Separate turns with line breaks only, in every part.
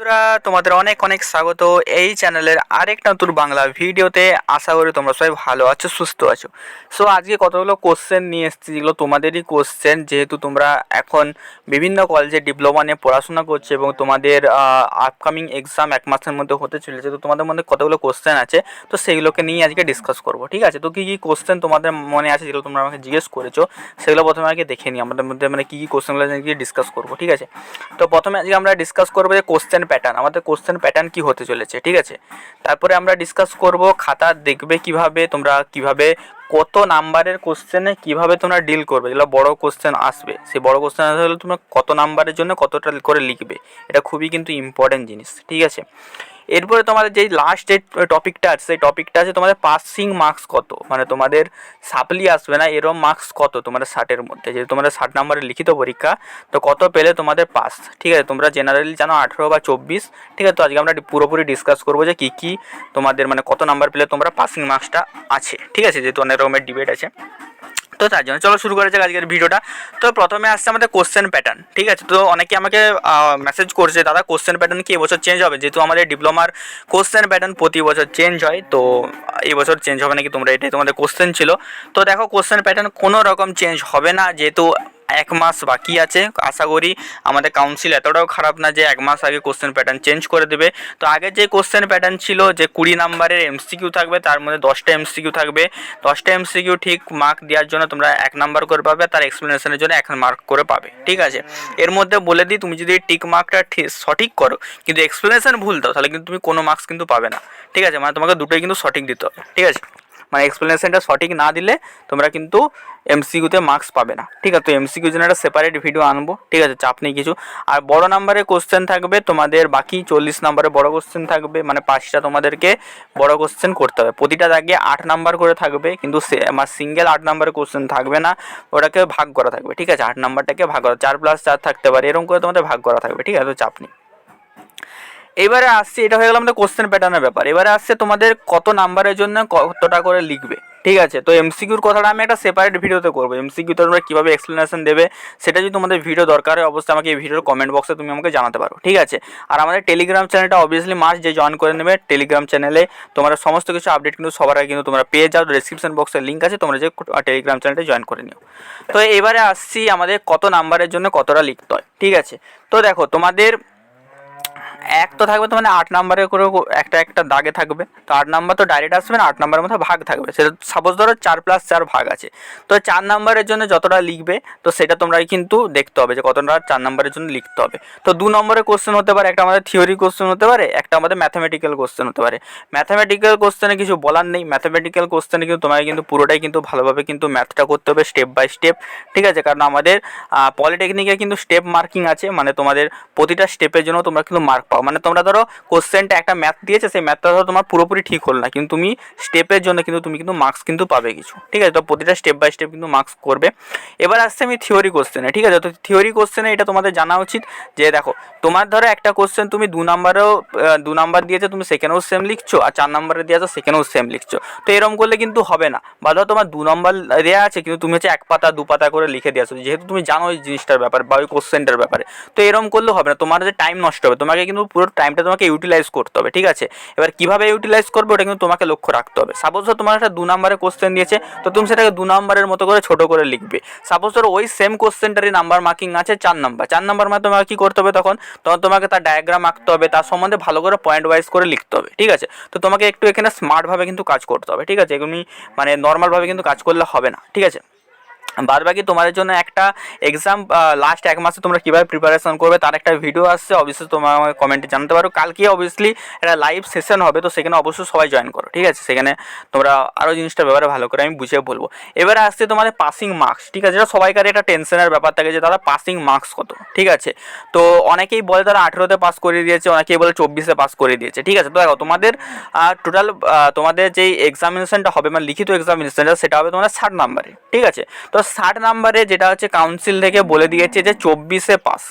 বন্ধুরা, তোমাদের অনেক অনেক স্বাগত। এই চ্যানেলের আরেক নতুন বাংলা ভিডিওতে আশা করি তোমরা সবাই ভালো আছো, সুস্থ আছো। সো আজকে কতগুলো কোশ্চেন নিয়ে এসেছি, যেগুলো তোমাদেরই কোশ্চেন যেহেতু তোমরা এখন বিভিন্ন কলেজে ডিপ্লোমা নিয়ে পড়াশোনা করছ এবং তোমাদের আপকামিং এক্সাম এক মাসের মধ্যে হতে চলেছে, তো তোমাদের মধ্যে কতগুলো কোশ্চেন আছে, তো সেইগুলোকে নিয়ে আজকে ডিসকাস করব, ঠিক আছে? তো কী কী কোশ্চেন তোমাদের মনে আছে, যেগুলো তোমরা আমাকে জিজ্ঞেস করেছ, সেগুলো প্রথমে আগে দেখে নিই, আমাদের মধ্যে মানে কী কী কোশ্চেনগুলো ডিসকাস করব, ঠিক আছে? তো প্রথমে আজকে আমরা ডিসকাস করব যে কোশ্চেন প্যাটার্ন আমাদের কোশ্চেন প্যাটার্ন কি হতে চলেছে, ঠিক আছে? তারপরে আমরা ডিসকাস করব খাতা দেখবে কীভাবে, তোমরা কীভাবে, কত নাম্বারের কোশ্চেনে কীভাবে তোমরা ডিল করবে, যেগুলো বড় কোশ্চেন আসবে। সেই বড় কোশ্চেন আসলে তোমরা কত নাম্বারের জন্য কতটা করে লিখবে। এটা খুবই কিন্তু ইম্পর্টেন্ট জিনিস, ঠিক আছে? এরপরে তোমাদের যেই লাস্ট যে টপিকটা আছে, সেই টপিকটা আছে তোমাদের পাসিং মার্কস কত? মানে তোমাদের সাপ্লি আসবে না, এরম মার্কস কত তোমাদের ষাটের মধ্যে? যেহেতু তোমাদের ষাট নম্বরের লিখিত পরীক্ষা, তো কত পেলে তোমাদের পাস ঠিক আছে, তোমরা জেনারেলি জানো আঠেরো বা চব্বিশ, ঠিক আছে, তো আজকে আমরা পুরোপুরি ডিসকাস করব যে কী কী তোমাদের মানে কত নাম্বার পেলে তোমরা পাসিং মার্কসটা আছে। ঠিক আছে, যেহেতু অনেক রকমের ডিবেট আছে। তো তার জন্য। চলো শুরু করা যাক আজকের ভিডিওটা। তো প্রথমে আসছে আমাদের কোশ্চেন প্যাটার্ন ঠিক আছে? তো অনেকে আমাকে মেসেজ করছে, দাদা কোশ্চেন প্যাটার্ন কি এবছর চেঞ্জ হবে? যেহেতু আমাদের ডিপ্লোমার কোশ্চেন প্যাটার্ন প্রতি বছর চেঞ্জ হয়, তো এবছর বছর চেঞ্জ হবে নাকি তোমরা? এটাই তোমাদের কোশ্চেন ছিল। তো দেখো কোশ্চেন প্যাটার্ন কোনো রকম চেঞ্জ হবে না, যেহেতু এক মাস বাকি আছে। আশা করি আমাদের কাউন্সিল এতটাও খারাপ না যে এক মাস আগে কোশ্চেন প্যাটার্ন চেঞ্জ করে দেবে। তো আগে যে কোশ্চেন প্যাটার্ন ছিল যে কুড়ি নাম্বারের এমসিকিউ থাকবে, তার মধ্যে দশটা এমসিকিউ থাকবে। দশটা এমসিকিউ ঠিক মার্ক দেওয়ার জন্য তোমরা এক নাম্বার করে পাবে, তার এক্সপ্লেনেশনের জন্য এক মার্ক করে পাবে। ঠিক আছে? এর মধ্যে বলে দিই, তুমি যদি টিক মার্কটা সঠিক করো, কিন্তু এক্সপ্লেনেশন ভুল দাও, তাহলে কিন্তু তুমি কোনো মার্কস কিন্তু পাবে না। ঠিক আছে? মানে তোমাকে দুটোই কিন্তু সঠিক দিতে হবে। ঠিক আছে? মানে এক্সপ্লেনেশনটা সঠিক না দিলে তোমরা কিন্তু এমসিকিউতে মার্কস পাবে না। ঠিক আছে, তো এমসিকিউ জন্য একটা সেপারেট ভিডিও আনব। ঠিক আছে, চাপ নেই কিছু। আর বড় নাম্বারে কোশ্চেন থাকবে, তোমাদের বাকি চল্লিশ নাম্বারে বড় কোশ্চেন থাকবে মানে পাঁচটা তোমাদেরকে বড় কোশ্চেন করতে হবে। প্রতিটা দাগে আট নাম্বার করে থাকবে, কিন্তু সিঙ্গেল আট নাম্বারের কোশ্চেন থাকবে না, ওটাকে ভাগ করা থাকবে। ঠিক আছে, আট নাম্বারটাকে ভাগ করা, চার প্লাস চার থাকতে পারে, এরকম করে তোমাদের ভাগ করা থাকবে। ঠিক আছে, তো চাপ নেই। এবারে আসছে, এটা হয়ে গেল আমাদের কোশ্চেন প্যাটার্নের ব্যাপার। এবারে আসছে তোমাদের কত নাম্বারের জন্য কতটা করে লিখবে, ঠিক আছে? তো এমসিকিউর কথাটা আমি একটা সেপারেট ভিডিওতে করব। এমসিকিউতে তোমরা কীভাবে এক্সপ্লেনেশন দেবে, সেটা যদি তোমাদের ভিডিও দরকার হয়, অবশ্যই আমাকে এই ভিডিওর কমেন্ট বক্সে তুমি আমাকে জানাতে পারো, ঠিক আছে? আর আমাদের টেলিগ্রাম চ্যানেলটা অবভিয়াসলি মাস যে জয়েন করে নেবে টেলিগ্রাম চ্যানেলে তোমরা সমস্ত কিছু আপডেট কিন্তু সবার আগে কিন্তু তোমরা পেয়ে যাও। ডিসক্রিপশন বক্সের লিঙ্ক আছে, তোমরা যে টেলিগ্রাম চ্যানেলটা জয়েন করে নিও। তো এবারে আসছি আমাদের কত নাম্বারের জন্য কতটা লিখতে হয়, ঠিক আছে? তো দেখো, তোমাদের এক তো থাকবে তো মানে আট নাম্বারের করে একটা একটা দাগে থাকবে। তো আট নাম্বার তো ডাইরেক্ট আসবে না, আট নাম্বারের মধ্যে ভাগ থাকবে। সেটা সাপোজ ধরো চার প্লাস চার ভাগ আছে। তো চার নাম্বারের জন্য যতটা লিখবে, তো সেটা তোমরা কিন্তু দেখতে হবে যে কতটা চার নাম্বারের জন্য লিখতে হবে। তো দু নম্বরের কোশ্চেন হতে পারে, একটা আমাদের থিওরি কোশ্চেন হতে পারে, একটা আমাদের ম্যাথামেটিক্যাল কোশ্চেন হতে পারে। ম্যাথামেটিক্যাল কোশ্চেনে কিছু বলার নেই ম্যাথামেটিক্যাল কোশ্চেনে কিন্তু তোমাকে কিন্তু পুরোটাই কিন্তু ভালোভাবে কিন্তু ম্যাথটা করতে হবে স্টেপ বাই স্টেপ ঠিক আছে? কারণ আমাদের পলিটেকনিকে কিন্তু স্টেপ মার্কিং আছে মানে তোমাদের প্রতিটা স্টেপের জন্য তোমরা কিন্তু মার্ক পাও। মানে তোমরা ধরো কোশ্চেনটা একটা ম্যাথ দিয়েছে, সেই ম্যাথটা ধরো তোমার পুরোপুরি ঠিক হলো না। কিন্তু তুমি স্টেপের জন্য কিন্তু তুমি কিন্তু মার্কস কিন্তু পাবে কিছু। ঠিক আছে? তো প্রতিটা স্টেপ বাই স্টেপ কিন্তু মার্কস করবে। এবার আসছে আমি থিওরি কোশ্চেনে ঠিক আছে? তো থিওরি কোশ্চেনে এটা তোমাদের জানা উচিত যে দেখো, তোমার ধরো একটা কোশ্চেন তুমি দু নাম্বারেও দু নাম্বার দিয়েছে, তুমি সেকেন্ডেও সেম লিখছো আর চার নাম্বারে দিয়েছ, সেকেন্ডেও সেম লিখছো। তো এরকম করলে কিন্তু হবে না। বা ধরো তোমার দু নম্বর দেওয়া আছে, কিন্তু তুমি হচ্ছে এক পাতা, দু পাতা করে লিখে দিয়েছ। যেহেতু তুমি জানো ওই জিনিসটার ব্যাপারে বা ওই কোশ্চেনটার ব্যাপারে। তো এরকম করলে হবে না। তোমার যে টাইম নষ্ট হবে, তোমাকে কিন্তু পুরো টাইমটা তোমাকে ইউটিলাইজ করতে হবে, ঠিক আছে? এবার কীভাবে ইউটিলাইজ করবে ওটা কিন্তু তোমাকে লক্ষ্য রাখতে হবে। সাপোজ ধর তোমার একটা দু নম্বরের কোশ্চেন দিয়েছে, তো তুমি সেটাকে দু নম্বরের মতো করে ছোটো করে লিখবে। সাপোজ ধরো ওই সেম কোশ্চেনটারই নাম্বার মার্কিং আছে চার নাম্বার চার নাম্বার মানে তোমাকে কী করতে হবে তখন? তখন তোমাকে তার ডায়াগ্রাম আঁকতে হবে, তার সম্বন্ধে ভালো করে পয়েন্ট ওয়াইজ করে লিখতে হবে, ঠিক আছে? তো তোমাকে একটু এখানে স্মার্টভাবে কিন্তু কাজ করতে হবে, ঠিক আছে? এগুলি মানে নর্মালভাবে কিন্তু কাজ করলে হবে না, ঠিক আছে? বাদ বাকি তোমাদের জন্য একটা এক্সাম লাস্ট এক মাসে তোমরা কীভাবে প্রিপারেশন করবে তার একটা ভিডিও আসছে অবশ্যই তোমরা আমাকে কমেন্টে জানতে পারো। কালকে অবভিয়াসলি একটা লাইভ সেশন হবে, তো সেখানে অবশ্যই সবাই জয়েন করো, ঠিক আছে? সেখানে তোমরা আরও জিনিসটা ব্যাপারে ভালো করে আমি বুঝিয়ে বলব। এবারে আসছে তোমাদের পাসিং মার্কস ঠিক আছে? যেটা সবাইকার একটা টেনশনের ব্যাপার থাকে যে তারা পাসিং মার্কস কত, ঠিক আছে? তো অনেকেই বলে তারা আঠেরোতে পাস করে দিয়েছে, অনেকেই বলে চব্বিশে পাস করে দিয়েছে, ঠিক আছে? তো দেখো, তোমাদের টোটাল তোমাদের যেই এক্সামিনেশনটা হবে মানে লিখিত এক্সামিনেশনটা সেটা হবে তোমাদের ষাট নাম্বারে ঠিক আছে? তো ষাট নাম্বারে যেটা হচ্ছে কাউন্সিল থেকে বলে দিয়েছে যে চব্বিশে পাস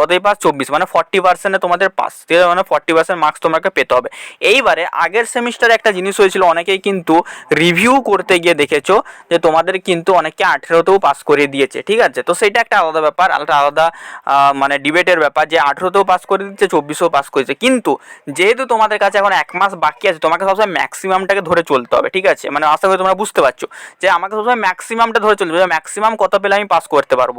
কতই পাস? চব্বিশ মানে ফর্টি পার্সেন্টে তোমাদের পাস ঠিক আছে? মানে ফর্টি পার্সেন্ট মার্কস তোমাকে পেতে হবে। এইবারে আগের সেমিস্টারে একটা জিনিস হয়েছিল, অনেকেই কিন্তু রিভিউ করতে গিয়ে দেখেছ যে তোমাদের কিন্তু অনেকে আঠেরোতেও পাস করে দিয়েছে, ঠিক আছে? তো সেটা একটা আলাদা ব্যাপার একটা আলাদা মানে ডিবেটের ব্যাপার যে আঠেরোতেও পাস করে দিচ্ছে, চব্বিশেও পাস করেছে কিন্তু যেহেতু তোমাদের কাছে এখন এক মাস বাকি আছে, তোমাকে সবসময় ম্যাক্সিমামটাকে ধরে চলতে হবে, ঠিক আছে? মানে আশা করি তোমরা বুঝতে পারছ যে আমাকে সবসময় ম্যাক্সিমামটা ধরে চলতে হবে। ম্যাক্সিমাম কত পেলে আমি পাস করতে পারব,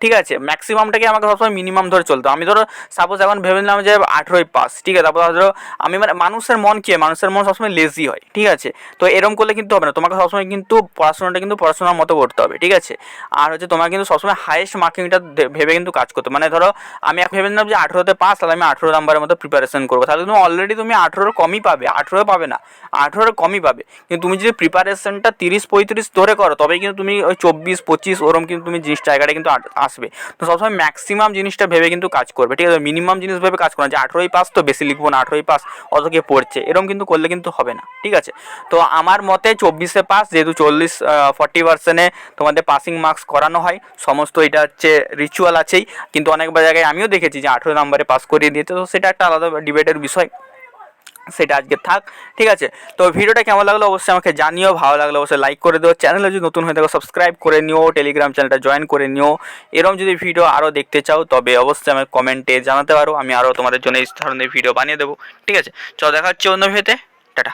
ঠিক আছে? ম্যাক্সিমামটাকে আমাকে সবসময় মিনিমাম চলতে। হবে আমি ধরো সাপোজ এখন ভেবে নিলাম যে আঠেরোই পাস, ঠিক আছে? তারপর ধরো, আমি মানে মানুষের মন কি? মানুষের মন সবসময় লেজি হয়, ঠিক আছে? তো এরকম করলে কিন্তু হবে না। তোমাকে সবসময় কিন্তু পড়াশোনাটা কিন্তু পড়াশোনার মতো করতে হবে, ঠিক আছে? আর হচ্ছে তোমাকে কিন্তু সবসময় হাইয়েস্ট মার্কিংটা ভেবে কিন্তু কাজ করতে মানে ধরো, আমি এখন ভেবে নিলাম যে আঠেরোতে পাস তাহলে আমি আঠেরো নাম্বারের মতো প্রিপারেশন করব। তাহলে তুমি অলরেডি তুমি আঠেরোর কমই পাবে। আঠেরো পাবে না। আঠেরোর কমই পাবে। কিন্তু তুমি যদি প্রিপারেশনটা তিরিশ, পঁয়ত্রিশ ধরে করো, তবেই কিন্তু তুমি ওই চব্বিশ, পঁচিশ, ওরম কিন্তু তুমি জিনিস জায়গাটা কিন্তু আসবে। তো সবসময় ম্যাক্সিমাম জিনিসটা ভেবে কিন্তু কাজ করবে, ঠিক আছে? মিনিমাম জিনিস ভেবে কাজ করা যে আঠেরোই পাস তো বেশি লিখব না, আঠেরোই পাস অত কে পড়ছে, এরকম কিন্তু করলে কিন্তু হবে না, ঠিক আছে? তো আমার মতে চব্বিশে পাস যেহেতু চল্লিশ ফর্টি পার্সেন্টে তোমাদের পাসিং মার্কস করানো হয়, সমস্ত এটা হচ্ছে রিচুয়াল আছেই, কিন্তু অনেক জায়গায় আমিও দেখেছি যে আঠেরো নম্বরে পাস করিয়ে দিয়েছে, তো সেটা একটা আলাদা ডিবেটের বিষয়। সেটা আজকে থাক, ঠিক আছে? তো ভিডিওটা কেমন লাগল অবশ্যই আমাকে জানিও, ভালো লাগল অবশ্যই লাইক করে দিও। চ্যানেলে যদি নতুন হয়ে থাকো সাবস্ক্রাইব করে নিও টেলিগ্রাম চ্যানেলটা জয়েন করে নিও। এরকম যদি ভিডিও আরও দেখতে চাও, তবে অবশ্যই আমাকে কমেন্টে জানাতে পারো। আমি আরও তোমাদের জন্য এই ধরনের ভিডিও বানিয়ে দেবো, ঠিক আছে? চলো দেখা হচ্ছে অন্য ভিডিওতে টাটা।